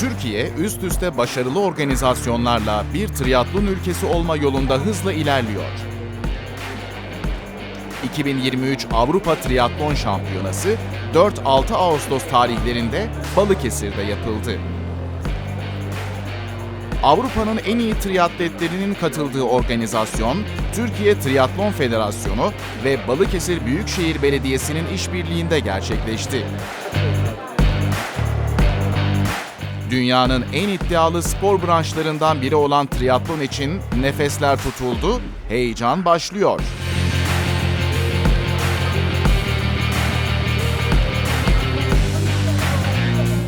Türkiye üst üste başarılı organizasyonlarla bir triatlon ülkesi olma yolunda hızla ilerliyor. 2023 Avrupa Triatlon Şampiyonası 4-6 Ağustos tarihlerinde Balıkesir'de yapıldı. Avrupa'nın en iyi triatletlerinin katıldığı organizasyon, Türkiye Triatlon Federasyonu ve Balıkesir Büyükşehir Belediyesi'nin işbirliğinde gerçekleşti. Dünyanın en iddialı spor branşlarından biri olan triatlon için nefesler tutuldu, heyecan başlıyor.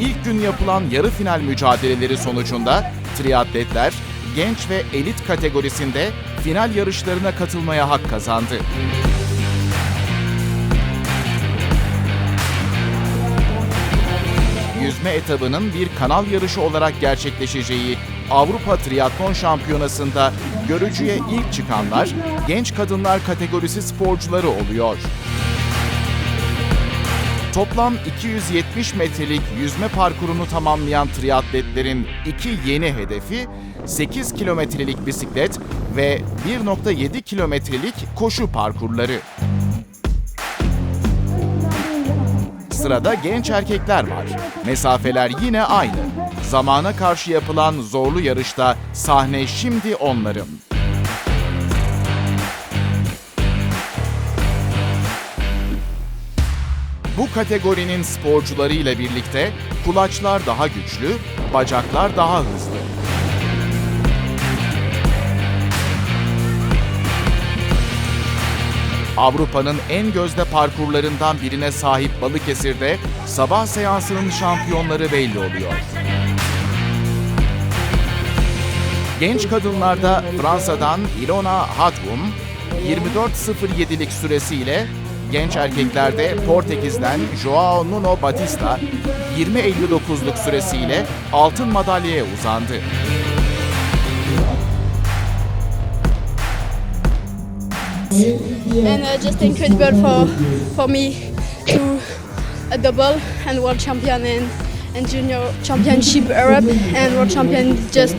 İlk gün yapılan yarı final mücadeleleri sonucunda triatletler genç ve elit kategorisinde final yarışlarına katılmaya hak kazandı. Yüzme etabının bir kanal yarışı olarak gerçekleşeceği Avrupa Triatlon Şampiyonası'nda görücüye ilk çıkanlar genç kadınlar kategorisi sporcuları oluyor. Toplam 270 metrelik yüzme parkurunu tamamlayan triatletlerin iki yeni hedefi 8 kilometrelik bisiklet ve 1.7 kilometrelik koşu parkurları. Sırada genç erkekler var. Mesafeler yine aynı. Zamana karşı yapılan zorlu yarışta sahne şimdi onların. Bu kategorinin sporcularıyla birlikte kulaçlar daha güçlü, bacaklar daha hızlı. Avrupa'nın en gözde parkurlarından birine sahip Balıkesir'de sabah seansının şampiyonları belli oluyor. Genç kadınlarda Fransa'dan Ilona Hadwum 24.07'lik süresiyle, genç erkeklerde Portekiz'den Joao Nuno Batista 20.59'luk süresiyle altın madalyaya uzandı. And uh, just incredible for for me to a double and world champion and, and junior championship Europe and world champion just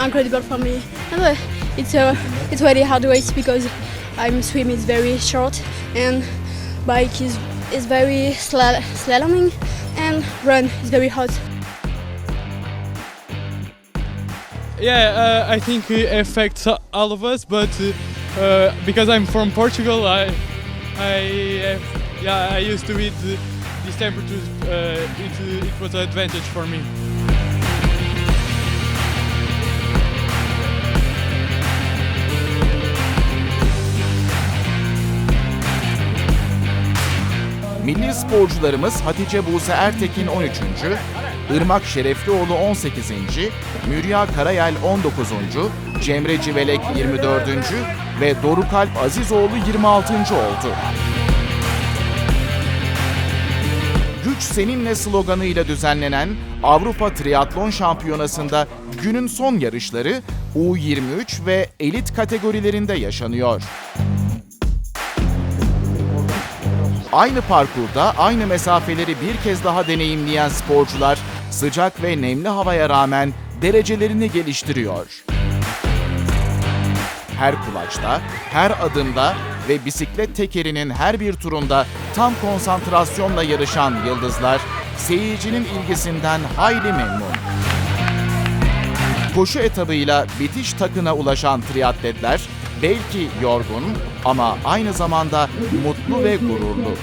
incredible for me. And uh, it's a it's very hard race because I'm swim is very short and bike is is very sla- slaloming and run is very hot. Yeah, uh, I think it affects all of us, but uh, uh, because I'm from Portugal, I, I, uh, yeah, I used to eat these temperatures. Uh, it, it was an advantage for me. Milli sporcularımız Hatice Buse Ertekin 13. Irmak Şereflioğlu 18. Mürya Karayel 19. Cemre Civelek 24. ve Dorukalp Azizoğlu 26. oldu. Güç seninle sloganıyla düzenlenen Avrupa Triatlon Şampiyonası'nda günün son yarışları U23 ve elit kategorilerinde yaşanıyor. Aynı parkurda aynı mesafeleri bir kez daha deneyimleyen sporcular sıcak ve nemli havaya rağmen derecelerini geliştiriyor. Her kulaçta, her adımda ve bisiklet tekerinin her bir turunda tam konsantrasyonla yarışan yıldızlar seyircinin ilgisinden hayli memnun. Koşu etabıyla bitiş takına ulaşan triatletler belki yorgun ama aynı zamanda mutlu ve gururlu.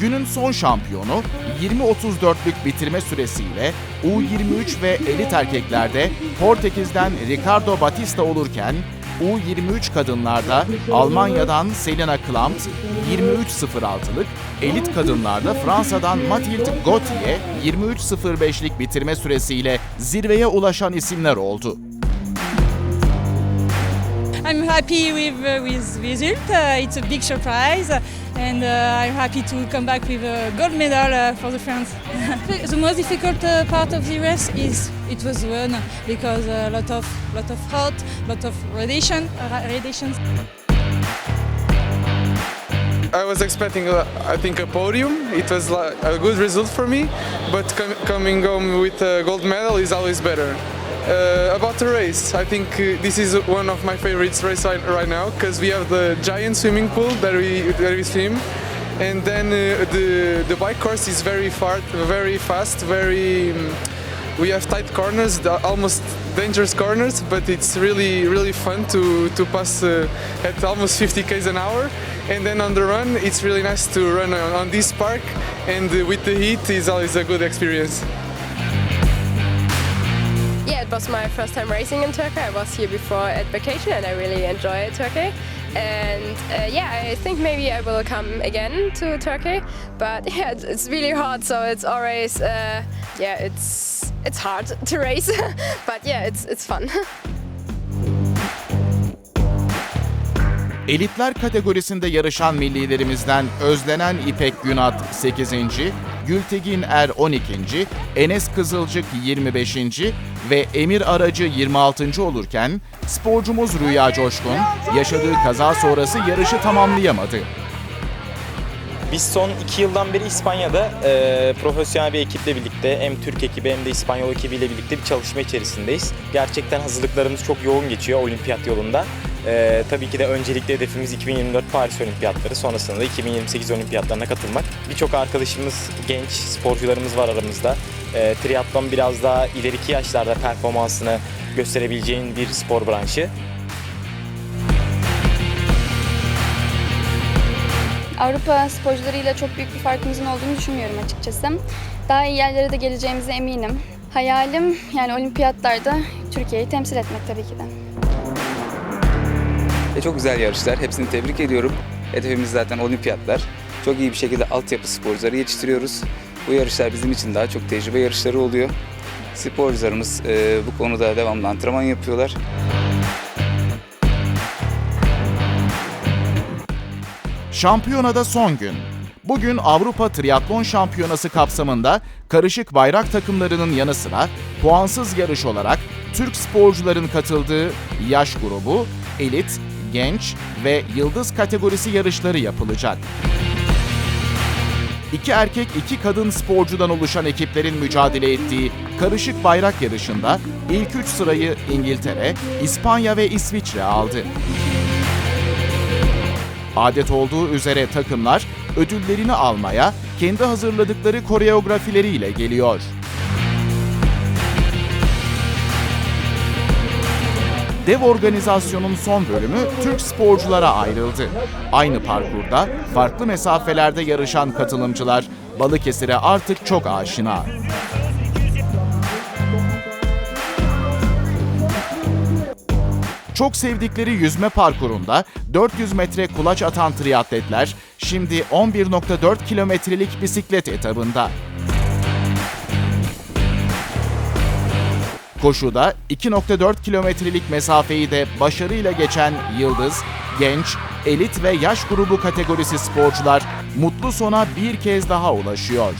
Günün son şampiyonu 20.34'lük bitirme süresiyle U23 ve elit erkeklerde Portekiz'den Ricardo Batista olurken U23 kadınlarda Almanya'dan Selena Klamt 23.06'lık, elit kadınlarda Fransa'dan Mathilde Gauthier 23.05'lik bitirme süresiyle zirveye ulaşan isimler oldu. I'm happy with uh, with the result. Uh, it's a big surprise, and uh, I'm happy to come back with a gold medal uh, for the France. the most difficult uh, part of the race is it was run because a lot of lot of hot, lot of radiation, uh, radiations. I was expecting, uh, I think, a podium. It was like, a good result for me, but com- coming home with a gold medal is always better. Uh, about the race, I think uh, this is one of my favorites race right, now because we have the giant swimming pool that we that we swim, and then uh, the the bike course is very far, very fast, very. um, we have tight corners, almost dangerous corners, but it's really really fun to to pass uh, at almost 50 k's an hour. And then on the run, it's really nice to run on, on this park, and with the heat, is always a good experience. Was my first time racing in Turkey. I was here before at vacation and I really enjoyed Turkey. And uh, yeah, I think maybe I will come again to Turkey. But yeah, it's, it's really hot, so it's always uh, yeah, it's it's hard to race. but yeah, it's it's fun. Elitler kategorisinde yarışan millilerimizden Özlenen İpek Günat 8. Gültegin Er 12. Enes Kızılcık 25. ve Emir Aracı 26. olurken sporcumuz Rüya Coşkun yaşadığı kaza sonrası yarışı tamamlayamadı. Biz son iki yıldan beri İspanya'da e, profesyonel bir ekiple birlikte hem Türk ekibi hem de İspanyol ekibiyle birlikte bir çalışma içerisindeyiz. Gerçekten hazırlıklarımız çok yoğun geçiyor olimpiyat yolunda. E, tabii ki de öncelikli hedefimiz 2024 Paris Olimpiyatları, sonrasında da 2028 Olimpiyatlarına katılmak. Birçok arkadaşımız, genç sporcularımız var aramızda. E, triatlon biraz daha ileriki yaşlarda performansını gösterebileceğin bir spor branşı. Avrupa sporcularıyla çok büyük bir farkımızın olduğunu düşünmüyorum açıkçası. Daha iyi yerlere de geleceğimize eminim. Hayalim yani olimpiyatlarda Türkiye'yi temsil etmek tabii ki de. E, çok güzel yarışlar. Hepsini tebrik ediyorum. Hedefimiz zaten olimpiyatlar. Çok iyi bir şekilde altyapı sporcuları yetiştiriyoruz. Bu yarışlar bizim için daha çok tecrübe yarışları oluyor. Sporcularımız e, bu konuda devamlı antrenman yapıyorlar. Şampiyonada son gün. Bugün Avrupa Triatlon Şampiyonası kapsamında karışık bayrak takımlarının yanı sıra puansız yarış olarak Türk sporcuların katıldığı yaş grubu, elit, genç ve yıldız kategorisi yarışları yapılacak. İki erkek iki kadın sporcudan oluşan ekiplerin mücadele ettiği karışık bayrak yarışında ilk üç sırayı İngiltere, İspanya ve İsviçre aldı. Adet olduğu üzere takımlar ödüllerini almaya kendi hazırladıkları koreografileriyle geliyor. Dev organizasyonun son bölümü Türk sporculara ayrıldı. Aynı parkurda farklı mesafelerde yarışan katılımcılar Balıkesir'e artık çok aşina. Çok sevdikleri yüzme parkurunda 400 metre kulaç atan triatletler şimdi 11.4 kilometrelik bisiklet etabında. Koşuda 2.4 kilometrelik mesafeyi de başarıyla geçen Yıldız, Genç, Elit ve Yaş grubu kategorisi sporcular mutlu sona bir kez daha ulaşıyor.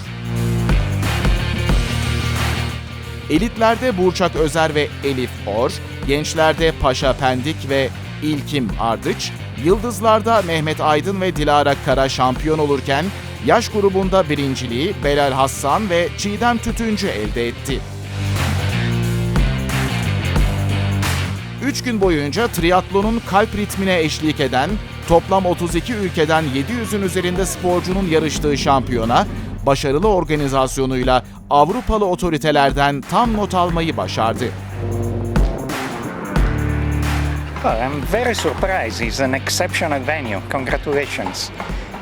Elitlerde Burçak Özer ve Elif Or, gençlerde Paşa Pendik ve İlkim Ardıç, yıldızlarda Mehmet Aydın ve Dilara Kara şampiyon olurken yaş grubunda birinciliği Belal Hassan ve Çiğdem Tütüncü elde etti. 3 gün boyunca triatlonun kalp ritmine eşlik eden toplam 32 ülkeden 700'ün üzerinde sporcunun yarıştığı şampiyona başarılı organizasyonuyla Avrupalı otoritelerden tam not almayı başardı. Well, I'm very surprised. It's an exceptional venue. Congratulations.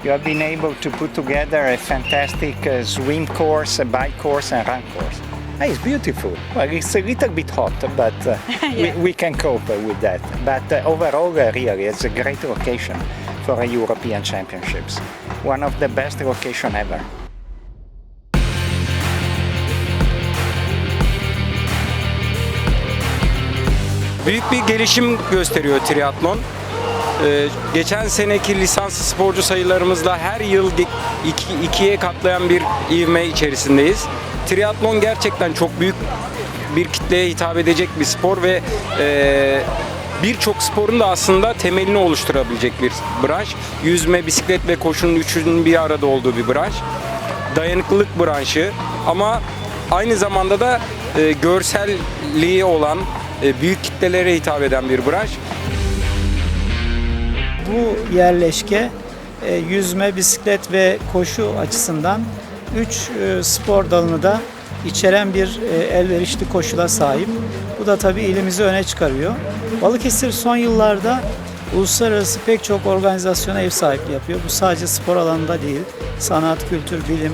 You have been able to put together a fantastic uh, swim course, a bike course, and run course. Ah, it's beautiful. Well, it's a little bit hot, but uh, we, we can cope with that. But uh, overall, uh, really, it's a great location for a European Championships. One of the best location ever. Büyük bir gelişim gösteriyor triatlon. Ee, geçen seneki lisanslı sporcu sayılarımızla her yıl iki, ikiye katlayan bir ivme içerisindeyiz. Triatlon gerçekten çok büyük bir kitleye hitap edecek bir spor ve e, birçok sporun da aslında temelini oluşturabilecek bir branş. Yüzme, bisiklet ve koşunun üçünün bir arada olduğu bir branş. Dayanıklılık branşı ama aynı zamanda da e, görselliği olan, e, büyük kitlelere hitap eden bir branş. Bu yerleşke e, yüzme, bisiklet ve koşu açısından 3 spor dalını da içeren bir e, elverişli koşula sahip. Bu da tabii ilimizi öne çıkarıyor. Balıkesir son yıllarda uluslararası pek çok organizasyona ev sahipliği yapıyor. Bu sadece spor alanında değil, sanat, kültür, bilim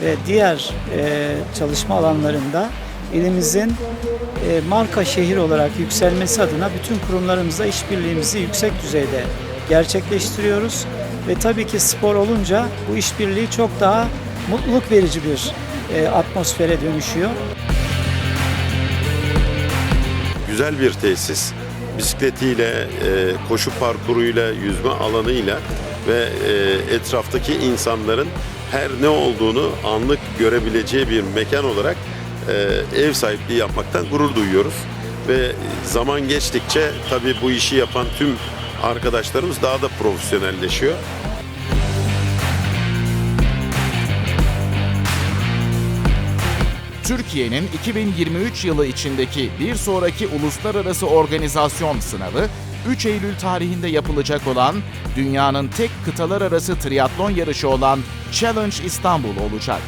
ve diğer e, çalışma alanlarında ilimizin e, marka şehir olarak yükselmesi adına bütün kurumlarımızla işbirliğimizi yüksek düzeyde gerçekleştiriyoruz. Ve tabii ki spor olunca bu işbirliği çok daha mutluluk verici bir e, atmosfere dönüşüyor. güzel bir tesis. Bisikletiyle, e, koşu parkuruyla, yüzme alanıyla ve e, etraftaki insanların her ne olduğunu anlık görebileceği bir mekan olarak e, ev sahipliği yapmaktan gurur duyuyoruz. Ve zaman geçtikçe tabii bu işi yapan tüm arkadaşlarımız daha da profesyonelleşiyor. Türkiye'nin 2023 yılı içindeki bir sonraki uluslararası organizasyon sınavı 3 Eylül tarihinde yapılacak olan dünyanın tek kıtalar arası triatlon yarışı olan Challenge İstanbul olacak.